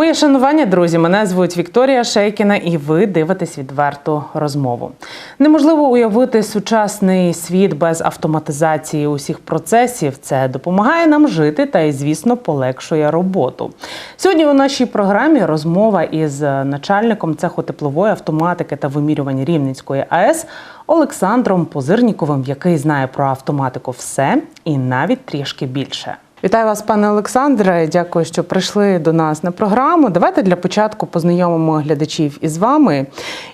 Моє шанування, друзі, мене звуть Вікторія Шейкіна, і ви дивитесь відверту розмову. Неможливо уявити сучасний світ без автоматизації усіх процесів. Це допомагає нам жити та й, звісно, полегшує роботу. Сьогодні у нашій програмі розмова із начальником цеху теплової автоматики та вимірювань Рівненської АЕС Олександром Позирніковим, який знає про автоматику все і навіть трішки більше. Вітаю вас, пане Олександре. Дякую, що прийшли до нас на програму. Давайте для початку познайомимо глядачів із вами.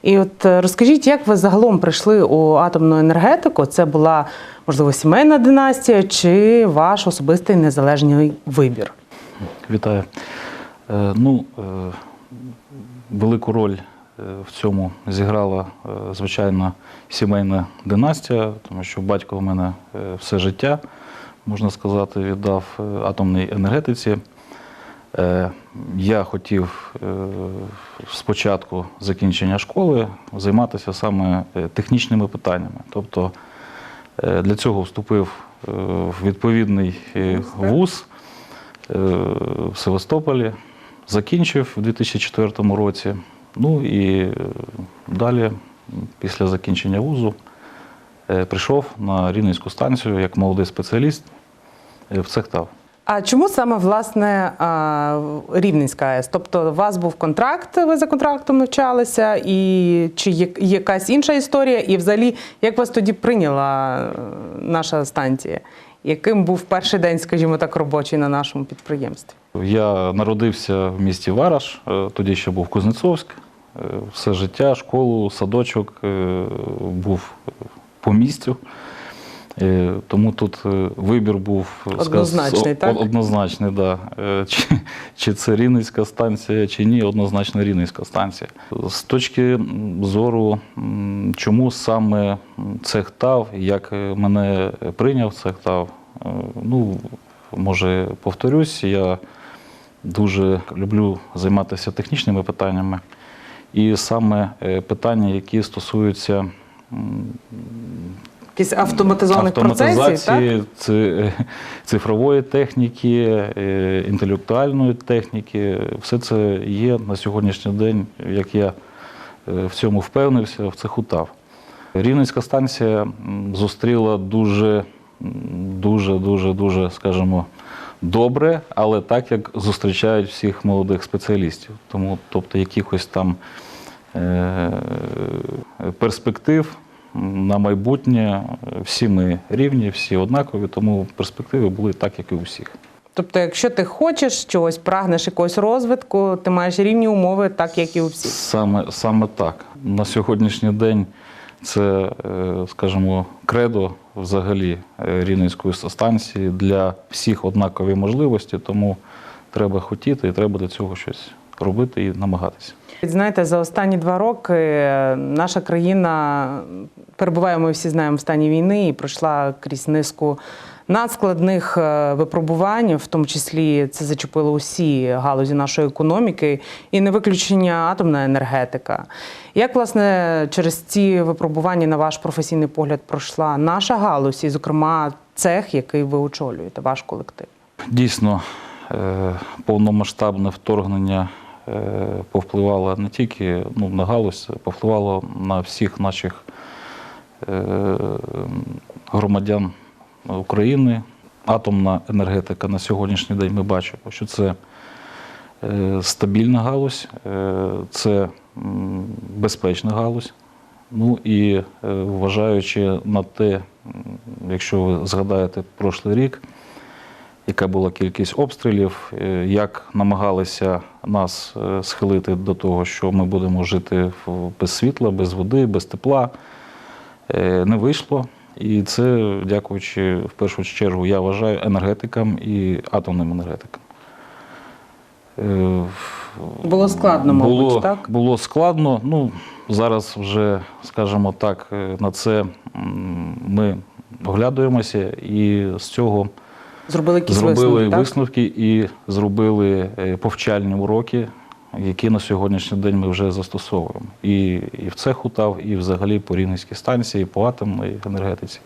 І от е, розкажіть, як ви загалом прийшли у атомну енергетику? Це була можливо сімейна династія чи ваш особистий незалежний вибір? Вітаю. Е, Ну, е, велику роль в цьому зіграла, е, звичайно, сімейна династія, тому що батько в мене все життя, можна сказати, віддав е, атомній енергетиці. Е, Я хотів е, спочатку закінчення школи займатися саме технічними питаннями. Тобто для цього вступив в відповідний вуз в Севастополі, закінчив у 2004 році. Ну і далі, після закінчення вузу, прийшов на Рівненську станцію як молодий спеціаліст в цехтав. А чому саме власне а, Рівненська АЕС? Тобто, у вас був контракт, ви за контрактом навчалися, і чи є якась інша історія? І взагалі, як вас тоді прийняла е, наша станція? Яким був перший день, скажімо так, робочий на нашому підприємстві? Я народився в місті Вараш, е, тоді ще був Кузнецовськ. Е, Все життя, школу, садочок е, був по місцю. Е, Тому тут е, вибір був сказ- Однозначний, о- так? Однозначний, да. Е, Чи, чи це Рівненська станція, чи ні, однозначно Рівненська станція. З точки зору, чому саме цех ТАВ, як е, мене прийняв цех ТАВ, е, ну, може, повторюсь, я дуже люблю займатися технічними питаннями. І саме е, питання, які стосуються Якісь автоматизованих процесів, автоматизації, ци- цифрової техніки, е, інтелектуальної техніки, все це є на сьогоднішній день, як я е, в цьому впевнився, в цеху ТАВ. Рівненська станція зустріла дуже, дуже, дуже, дуже, скажімо, добре, але так, як зустрічають всіх молодих спеціалістів. Тому, тобто, якихось там е, перспектив на майбутнє всі ми рівні, всі однакові, тому перспективи були так, як і у всіх. Тобто, якщо ти хочеш чогось, прагнеш якогось розвитку, ти маєш рівні умови, так як і у всіх. Саме, саме так. На сьогоднішній день це, е, скажімо, кредо взагалі е, Рівненської станції для всіх однакові можливості, тому треба хотіти і треба для цього щось робити і намагатися. Знаєте, за останні два роки е, наша країна перебуває, ми всі знаємо, в стані війни і пройшла крізь низку надскладних е, випробувань, в тому числі це зачепило усі галузі нашої економіки, і не виключення атомна енергетика. Як власне через ці випробування, на ваш професійний погляд, пройшла наша галузь, і, зокрема, цех, який ви очолюєте, ваш колектив? Дійсно, е, повномасштабне вторгнення е, повпливало не тільки ну, на галузь, повпливало на всіх наших е, громадян України. Атомна енергетика на сьогоднішній день ми бачимо, що це е, стабільна галузь, це безпечна галузь. Ну і вважаючи на те, якщо ви згадаєте прошлий рік, яка була кількість обстрілів, е, як намагалися нас е, схилити до того, що ми будемо жити без світла, без води, без тепла, е, не вийшло. І це дякуючи в першу чергу, я вважаю, енергетикам і атомним енергетикам. Було складно, мабуть, було, так? Було складно. Ну, зараз вже, скажімо так, на це ми оглядуємося і з цього Зробили якісь зробили висновки, так? висновки і зробили е, повчальні уроки, які на сьогоднішній день ми вже застосовуємо. І, і в цеху ТАВ, і взагалі по Рівненській станції, і по атомній енергетиці.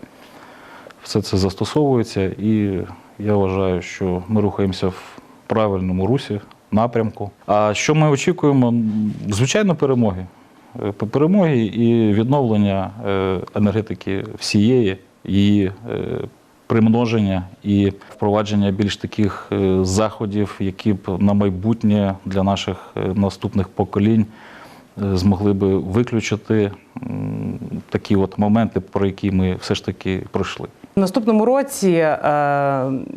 Все це застосовується, і я вважаю, що ми рухаємося в правильному русі напрямку. А що ми очікуємо? Звичайно, перемоги. Е, Перемоги і відновлення е, енергетики всієї, її примноження і впровадження більш таких е, заходів, які б на майбутнє для наших е, наступних поколінь е, змогли би виключити такі от моменти, про які ми все ж таки пройшли. Наступному році, е,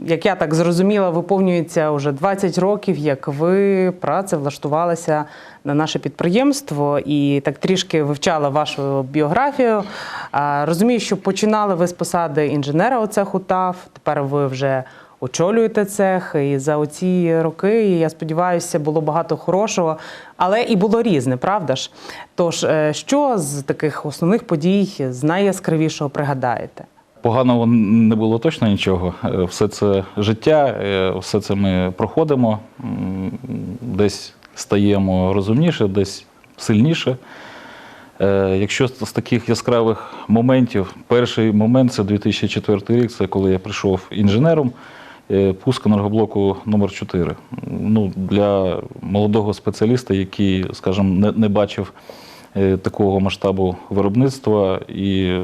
як я так зрозуміла, виповнюється вже 20 років, як ви працевлаштувалися на наше підприємство і так трішки вивчала вашу біографію. Розумію, що починали ви з посади інженера у цеху ТАВ, тепер ви вже очолюєте цех. І за оці роки, я сподіваюся, було багато хорошого, але і було різне, правда ж? Тож, е, що з таких основних подій з найяскравішого пригадаєте? Поганого не було точно нічого. Е, Все це життя, е, все це ми проходимо, десь стаємо розумніше, десь сильніше. Е, Якщо з таких яскравих моментів, перший момент це 2004 рік, це коли я прийшов інженером, пуск енергоблоку номер 4 Ну, для молодого спеціаліста, який, скажімо, не, не бачив такого масштабу виробництва і е,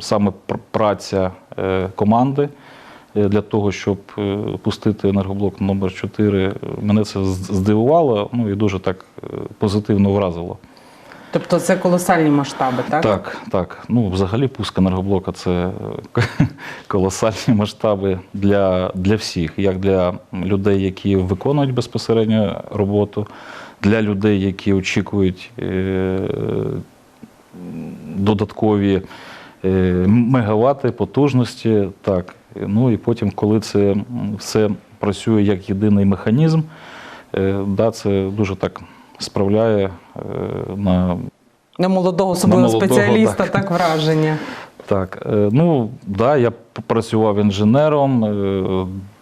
саме праця е, команди е, для того, щоб е, пустити енергоблок номер 4 е, мене це здивувало ну, і дуже так е, позитивно вразило. Тобто це колосальні масштаби, так? Так, так. Ну, взагалі, пуск енергоблока це е, колосальні масштаби для, для всіх, як для людей, які виконують безпосередньо роботу, для людей, які очікують е, додаткові е, мегавати, потужності. Так. Ну і потім, коли це все працює як єдиний механізм, е, да, це дуже так справляє на На молодого особливо молодого, спеціаліста, так. так. враження. Так, ну да, я працював інженером.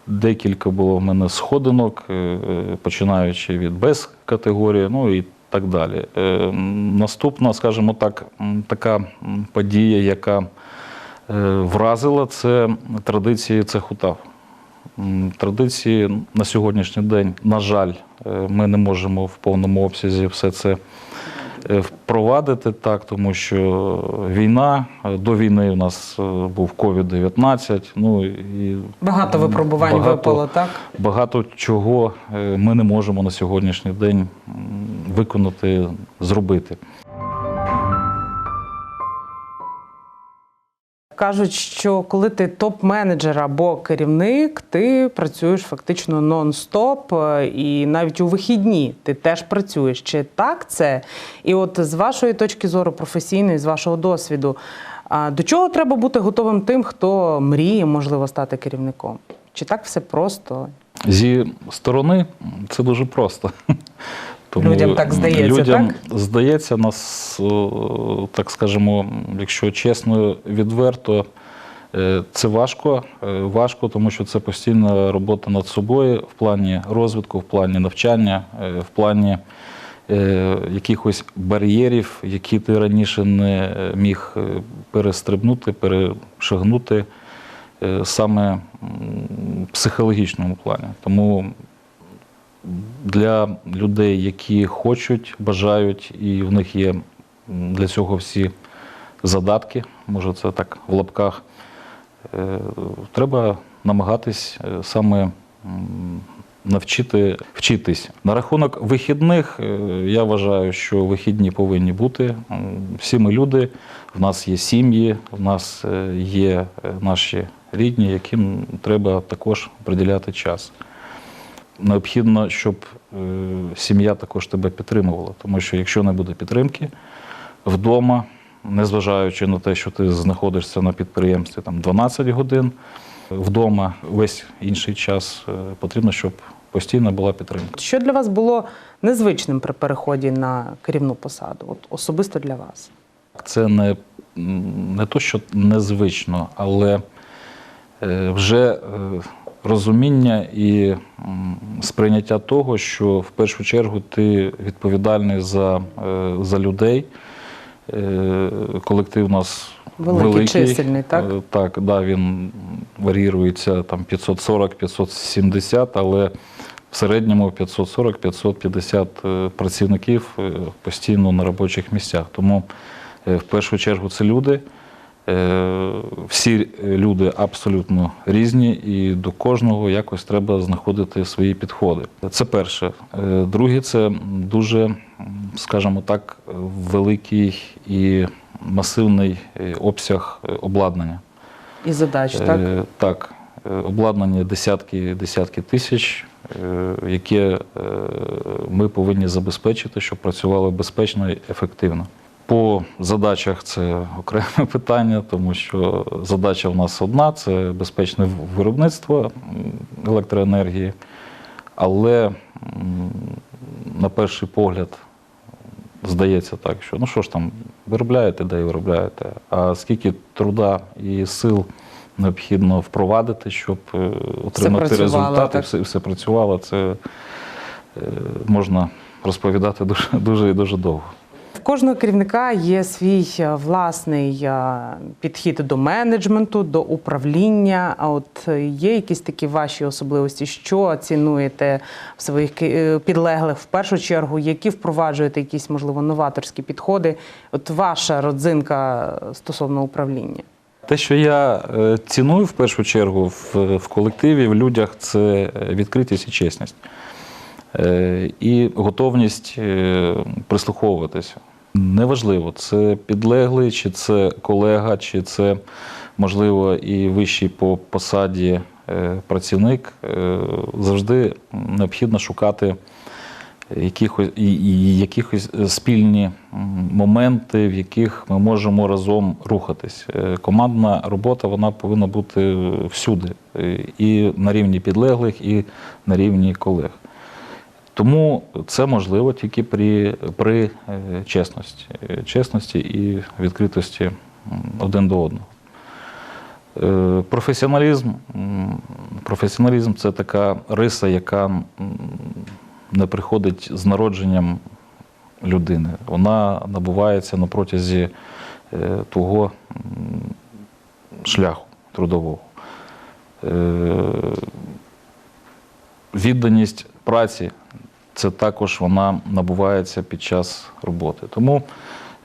Декілька було в мене сходинок, е, е, починаючи від Б категорії, ну і так далі. Е, Наступна, скажімо так, така подія, яка вразила, це традиції цеху ТАВ. М, Традиції на сьогоднішній день, на жаль, ми не можемо в повному обсязі все це впровадити так, тому що війна е, до війни у нас е, був COVID-19. Ну і Багато випробувань багато- випало, так? Багато чого е, ми не можемо на сьогоднішній день виконати, зробити. Кажуть, що коли ти топ-менеджер або керівник, ти працюєш фактично нон-стоп, е, і навіть у вихідні ти теж працюєш. Чи так це? І от з вашої точки зору професійної, з вашого досвіду, до чого треба бути готовим тим, хто мріє, можливо, стати керівником? Чи так все просто? Зі сторони це дуже просто. Людям так здається, людям так? здається, нас, так скажемо, якщо чесно, відверто, е, це важко. Е, Важко, тому що це постійна робота над собою в плані розвитку, в плані навчання, е, в плані е, якихось бар'єрів, які ти раніше не міг е, перестрибнути, перешагнути е, саме в психологічному плані. Тому для людей, які хочуть, бажають, і в них є для цього всі задатки, може це так в лапках, е, треба намагатись е, саме навчити вчитись. На рахунок вихідних, е, я вважаю, що вихідні повинні бути. Всі ми люди, в нас є сім'ї, в нас є наші рідні, яким треба також приділяти час необхідно, щоб е, сім'я також тебе підтримувала. Тому що якщо не буде підтримки вдома, незважаючи на те, що ти знаходишся на підприємстві там 12 годин, вдома весь інший час е, потрібно, щоб постійно була підтримка. Що для вас було незвичним при переході на керівну посаду? От особисто для вас? Це не, не то, що незвично, але е, вже розуміння і сприйняття того, що в першу чергу ти відповідальний за, е, за людей. Е, Колектив у нас Великий, великий. чисельний, так? Е, Так, да, він варіюється там 540-570, але в середньому 540-550 е, працівників постійно на робочих місцях. Тому в першу чергу це люди. Е, Всі люди абсолютно різні, і до кожного якось треба знаходити свої підходи. Це перше. Е, Друге, це дуже, скажімо так, великий і масивний е, обсяг обладнання. І задач, так? Так, обладнання десятки, десятки тисяч, яке ми повинні забезпечити, щоб працювало безпечно і ефективно. По задачах це окреме питання, тому що задача в нас одна це безпечне виробництво електроенергії. Але на перший погляд здається так, що ну що ж там, виробляєте, де і виробляєте. А скільки труда і сил необхідно впровадити, щоб е, отримати результати, все, все працювало, це е, можна розповідати дуже, дуже і дуже довго. Кожного керівника є свій е, власний е, підхід до менеджменту, до управління. А от е, є якісь такі ваші особливості, що цінуєте в своїх підлеглих в першу чергу, які впроваджуєте якісь, можливо, новаторські підходи? От ваша родзинка стосовно управління. Те, що я ціную в першу чергу в, колективі, в людях, це відкритість і чесність. І готовність прислуховуватися. Неважливо, це підлеглий, чи це колега, чи це, можливо, і вищий по посаді е, працівник. Е, Завжди необхідно шукати якихось, якихось спільні моменти, в яких ми можемо разом рухатись. Е, Командна робота вона повинна бути всюди, і на рівні підлеглих, і на рівні колег. Тому це можливо тільки при, при е, чесності, е, чесності і відкритості один до одного. Е, Професіоналізм, професіоналізм це така риса, яка не приходить з народженням людини. Вона набувається на протязі того шляху трудового. Відданість праці це також вона набувається під час роботи. Тому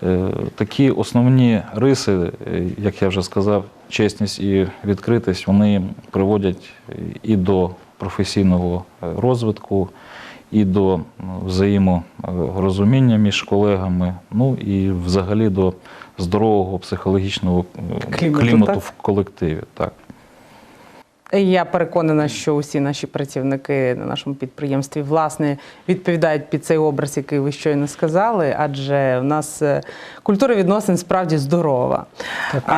е, такі основні риси, е, як я вже сказав, чесність і відкритість, вони приводять і до професійного е, розвитку, і до взаєморозуміння між колегами, ну і взагалі до здорового психологічного е, Клімату, клімату в колективі. Так. Я переконана, що усі наші працівники на нашому підприємстві власне відповідають під цей образ, який ви щойно сказали, адже в нас е, культура відносин справді здорова. А,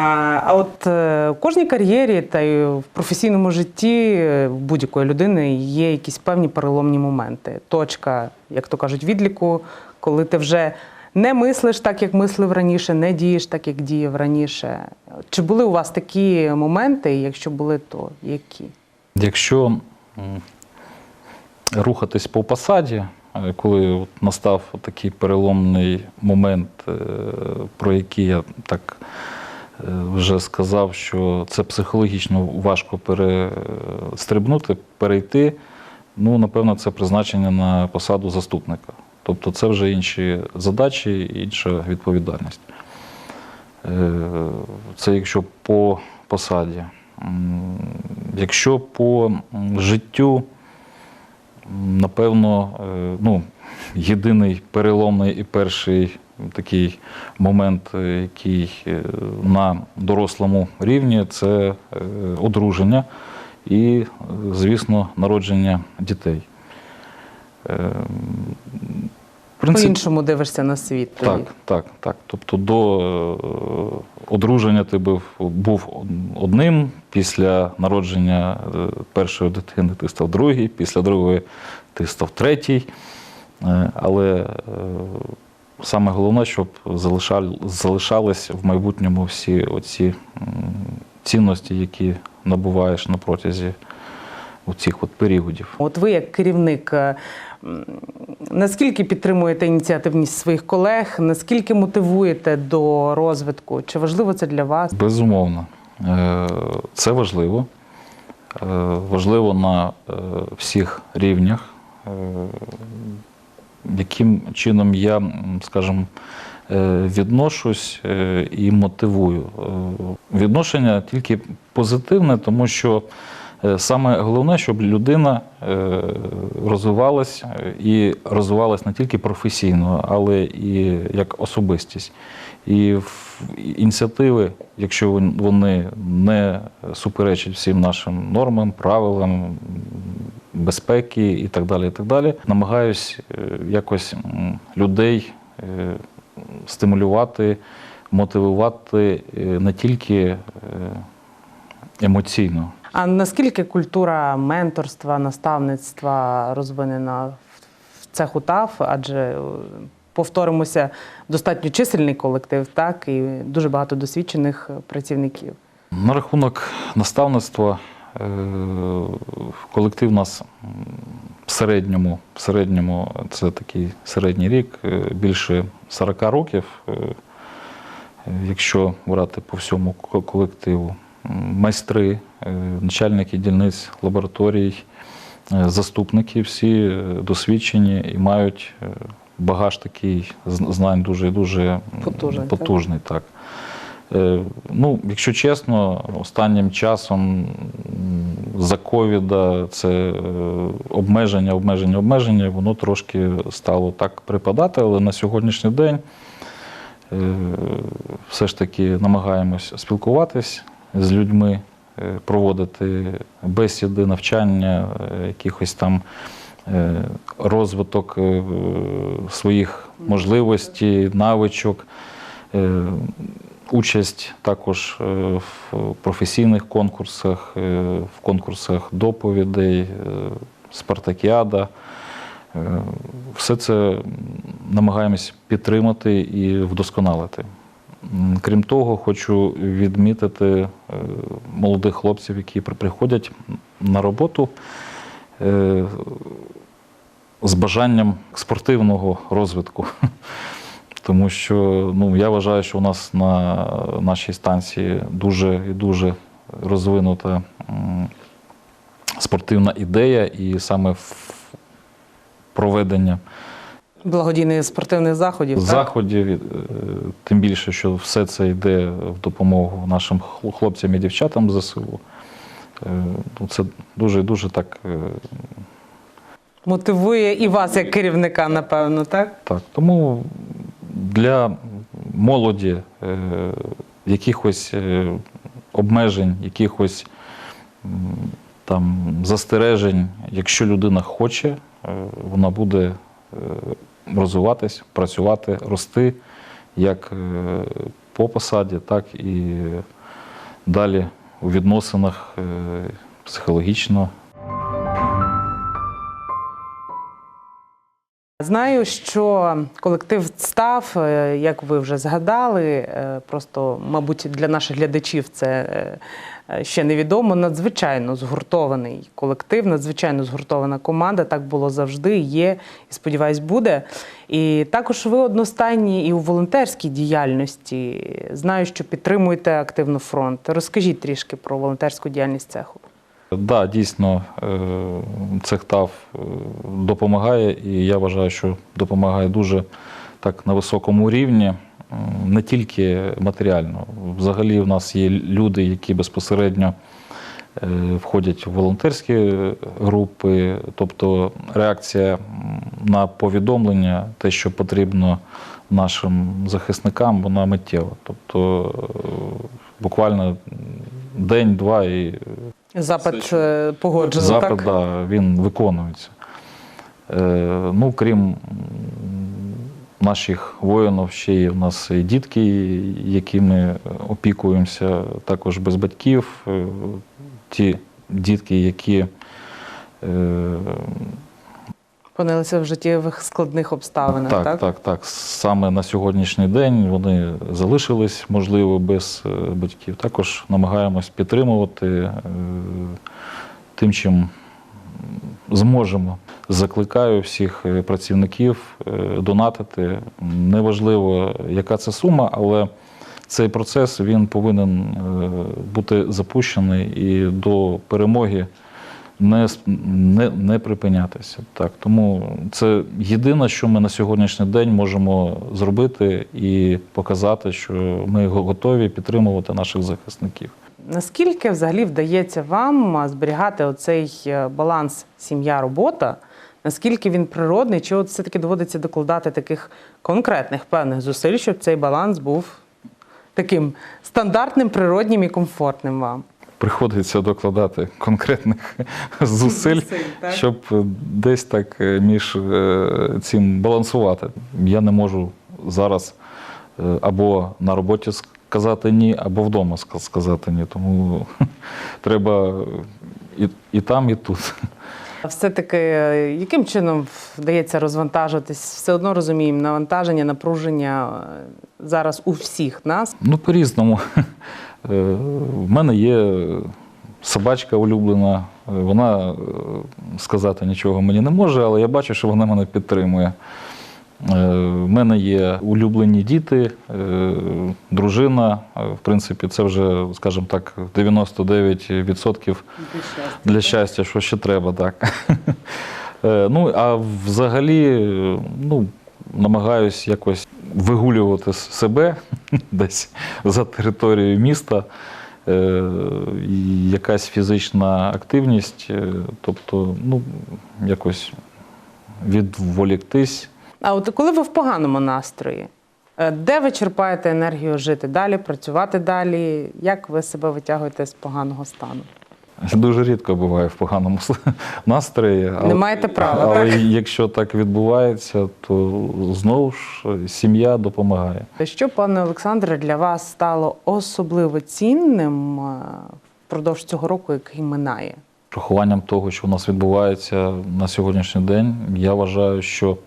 а от е, в кожній кар'єрі та й в професійному житті е, будь-якої людини є якісь певні переломні моменти. Точка, як то кажуть, відліку, коли ти вже не мислиш так, як мислив раніше, не дієш так, як діяв раніше. Чи були у вас такі моменти? і Якщо були, то які? Якщо рухатись по посаді, е, коли от настав такий переломний момент, е, про який я так е, вже сказав, що це психологічно важко перестрибнути, перейти, ну, напевно, це призначення на посаду заступника. Тобто це вже інші задачі, інша відповідальність. Е, Це якщо по посаді. Якщо по життю, напевно, е, ну, єдиний переломний і перший такий момент, е, який на дорослому рівні, це одруження і, звісно, народження дітей. Принципі, По-іншому дивишся на світ. тоді. так, так, так. Тобто до е, одруження ти був, був одним, після народження е, першої дитини ти став другий, після другої ти став третій. Е, Але саме головне, щоб залишались в майбутньому всі оці цінності, які набуваєш на протязі цих от періодів. От ви, як керівник, наскільки підтримуєте ініціативність своїх колег, наскільки мотивуєте до розвитку? Чи важливо це для вас? Безумовно, Е, це важливо. Е, Важливо на е, всіх рівнях. яким чином я, скажімо, відношусь і мотивую. Відношення тільки позитивне, тому що саме головне, щоб людина е, розвивалась е, і розвивалась не тільки професійно, але і як особистість. І ініціативи, якщо вони не суперечать всім нашим нормам, правилам, безпеки і так далі, і так далі, намагаюсь е, якось людей е, стимулювати, мотивувати е, не тільки е, емоційно. А наскільки культура менторства, наставництва розвинена в- цеху ТАФ? Адже е, повторимося, достатньо чисельний колектив, так і дуже багато досвідчених е, працівників. На рахунок наставництва е, колектив у нас в середньому, в середньому це такий середній рік, більше 40 років, якщо брати по всьому колективу. Майстри, начальники дільниць, лабораторій, е, заступники всі е, досвідчені і мають е, багаж такий знань дуже дуже м, Потужний, так? так. Е, Ну, якщо чесно, останнім часом за ковіда це е, обмеження, обмеження, обмеження, воно трошки стало так припадати, але на сьогоднішній день е, все ж таки намагаємось спілкуватись з людьми, е, проводити бесіди, навчання, е, якихось там е, розвиток е, своїх можливостей, навичок. Е, Участь також е, в професійних конкурсах, е, в конкурсах доповідей, е, спартакіада. Е, Все це намагаємось підтримати і вдосконалити. Крім того, хочу відмітити е, молодих хлопців, які приходять на роботу е, з бажанням спортивного розвитку. Тому що ну, я вважаю, що у нас на нашій станції дуже і дуже розвинута спортивна ідея, і саме проведення Благодійних спортивних заходів. так? заходів, е, тим більше, що все це йде в допомогу нашим хлопцям і дівчатам ЗСУ. Е, ну, Це дуже дуже так е, Мотивує і вас як керівника, напевно, так? Так, тому для молоді е, якихось обмежень, якихось там застережень, якщо людина хоче, вона буде розвиватись, працювати, рости як е, по посаді, так і далі у відносинах е, психологічно, Знаю, що колектив став, е, як ви вже згадали, е, просто, мабуть, для наших глядачів це е, ще невідомо. Надзвичайно згуртований колектив, надзвичайно згуртована команда. Так було завжди, є і сподіваюсь, буде. І також ви одностайні і у волонтерській діяльності. Знаю, що підтримуєте активно фронт. Розкажіть трішки про волонтерську діяльність цеху. Так, да, дійсно, е, цехтав е, допомагає, і я вважаю, що допомагає дуже так на високому рівні, не тільки матеріально. Взагалі, в нас є люди, які безпосередньо е, входять в волонтерські групи, тобто реакція на повідомлення, те, що потрібно нашим захисникам, вона миттєва. Тобто буквально день-два і Запит е, погоджено, Запит, так? да, він виконується. Е, ну, крім наших воїнів, ще є в нас і дітки, якими опікуємося, також без батьків. Е, ті дітки, які е, Опинилися в життєвих складних обставинах, так? так, так, так, саме на сьогоднішній день вони залишились, можливо, без е, батьків. Також намагаємось підтримувати е, тим, чим зможемо. Закликаю всіх е, працівників донатити. Неважливо, яка це сума, але цей процес він повинен бути запущений і до перемоги не, не, не припинятися. Так, тому це єдине, що ми на сьогоднішній день можемо зробити і показати, що ми готові підтримувати наших захисників. Наскільки взагалі вдається вам зберігати оцей е, баланс сім'я-робота? Наскільки він природний, чи от все-таки доводиться докладати таких конкретних певних зусиль, щоб цей баланс був таким стандартним, природнім і комфортним вам? Приходиться докладати конкретних зусиль, щоб десь так е, між е, цим балансувати. Я не можу зараз е, або на роботі сказати ні, або вдома сказати ні. Тому треба і, і там, і тут. Все-таки е, яким чином вдається розвантажуватись? Все одно розуміємо, навантаження, напруження е, зараз у всіх нас. Ну, по-різному. Е, В мене є собачка улюблена. Е, Вона е, сказати нічого мені не може, але я бачу, що вона мене підтримує. В мене є улюблені діти, дружина. В принципі, це вже, скажімо так, 99% для щастя, що ще треба, так. Ну, а взагалі, ну, намагаюсь якось вигулювати себе десь за територією міста. Е, Якась фізична активність, е, тобто, ну, якось відволіктись. А от коли ви в поганому настрої, е, де ви черпаєте енергію жити далі, працювати далі? Як ви себе витягуєте з поганого стану? Дуже рідко буває в поганому настрої. Не маєте права, Але так? якщо так відбувається, то знову ж сім'я допомагає. Що, пане Олександре, для вас стало особливо цінним е, впродовж цього року, який минає? Рахуванням того, що у нас відбувається на сьогоднішній день, я вважаю, що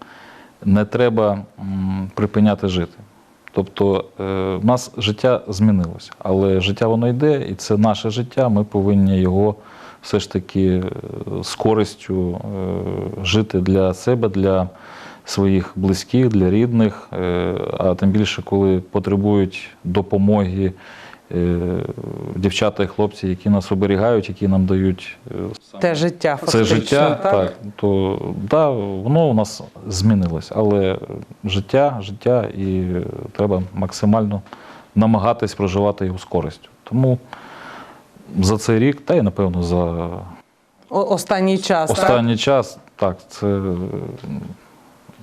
не треба припиняти жити. Тобто е, в нас життя змінилося, але життя воно йде, і це наше життя. Ми повинні його все ж таки е, з користю е, жити для себе, для своїх близьких, для рідних. А тим більше, коли потребують допомоги дівчата і хлопці, які нас оберігають, які нам дають е, Те життя, це фактично, життя, так, то да, воно у нас змінилось, але життя, життя, і треба максимально намагатись проживати його з користю. Тому за цей рік, та й напевно за О- Останній час. так? останній час, так, це е,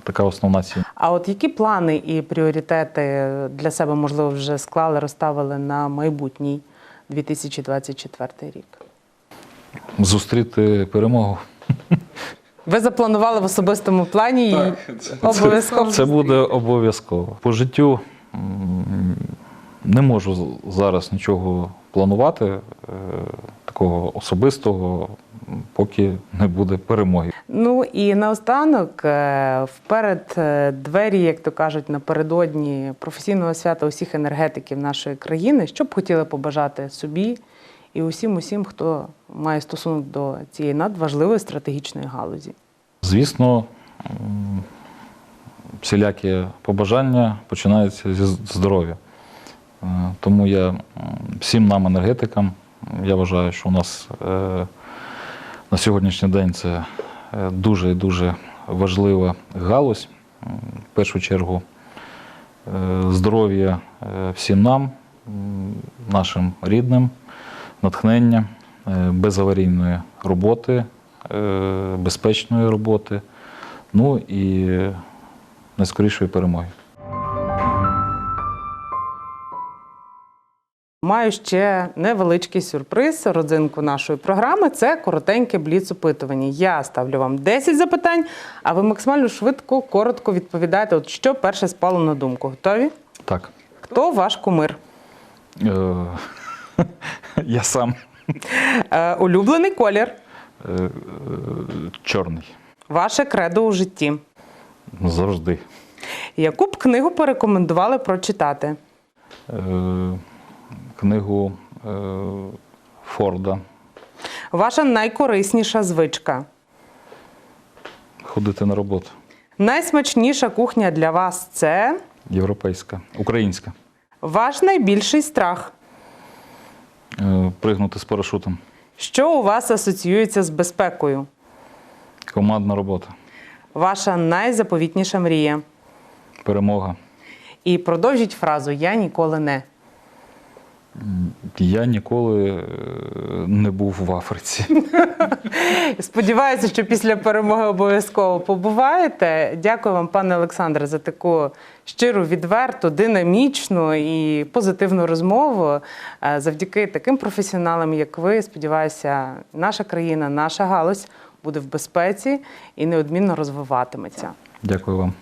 така основна ціль. А от які плани і пріоритети для себе, можливо, вже склали, розставили на майбутній 2024 рік? Зустріти перемогу. Ви запланували в особистому плані і обов'язково. Це буде обов'язково. По життю не можу зараз нічого планувати е, такого особистого, поки не буде перемоги. Ну і наостанок, е, вперед е, двері, як то кажуть, напередодні професійного свята усіх енергетиків нашої країни, що б хотіли побажати собі і усім, усім, хто має стосунок до цієї надважливої стратегічної галузі. Звісно, всілякі побажання починаються зі здоров'я. Е, Тому я всім нам, енергетикам, я вважаю, що у нас на сьогоднішній день це е, дуже і дуже важлива галузь. В першу чергу е, здоров'я е, всім нам, нашим рідним, натхнення, безаварійної роботи, безпечної роботи, ну і найскорішої перемоги. Маю ще невеличкий сюрприз, родзинку нашої програми. Це коротеньке бліц-опитування. Я ставлю вам 10 запитань, а ви максимально швидко, коротко відповідаєте, от що перше спало на думку. Готові? Так. Хто ваш кумир? Е, Я сам Е, улюблений колір, е, е, чорний. ваше кредо у житті. Завжди. Яку б книгу порекомендували прочитати? Е, Книгу е, Форда Ваша найкорисніша звичка. Ходити на роботу. Найсмачніша кухня для вас це Європейська, українська. ваш найбільший страх. Е, Пригнути з парашутом. Що у вас асоціюється з безпекою? Командна робота, Ваша найзаповітніша мрія. перемога. І продовжіть фразу Я ніколи не. Я ніколи е, не був в Африці. Сподіваюся, що після перемоги обов'язково побуваєте. Дякую вам, пане Олександре, за таку щиру, відверту, динамічну і позитивну розмову. Е, Завдяки таким професіоналам, як ви, сподіваюся, наша країна, наша галузь буде в безпеці і неодмінно розвиватиметься. Дякую вам.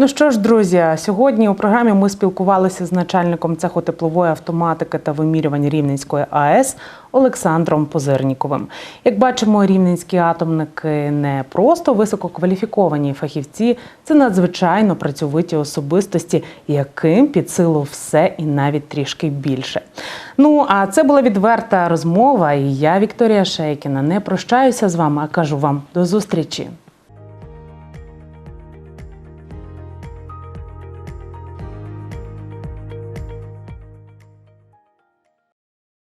Ну що ж, друзі, сьогодні у програмі ми спілкувалися з начальником цеху теплової автоматики та вимірювань Рівненської АЕС Олександром Позирніковим. Як бачимо, рівненські атомники не просто висококваліфіковані фахівці, це надзвичайно працьовиті особистості, яким під силу все і навіть трішки більше. Ну а це була відверта розмова. І я, Вікторія Шейкіна, не прощаюся з вами, а кажу вам до зустрічі.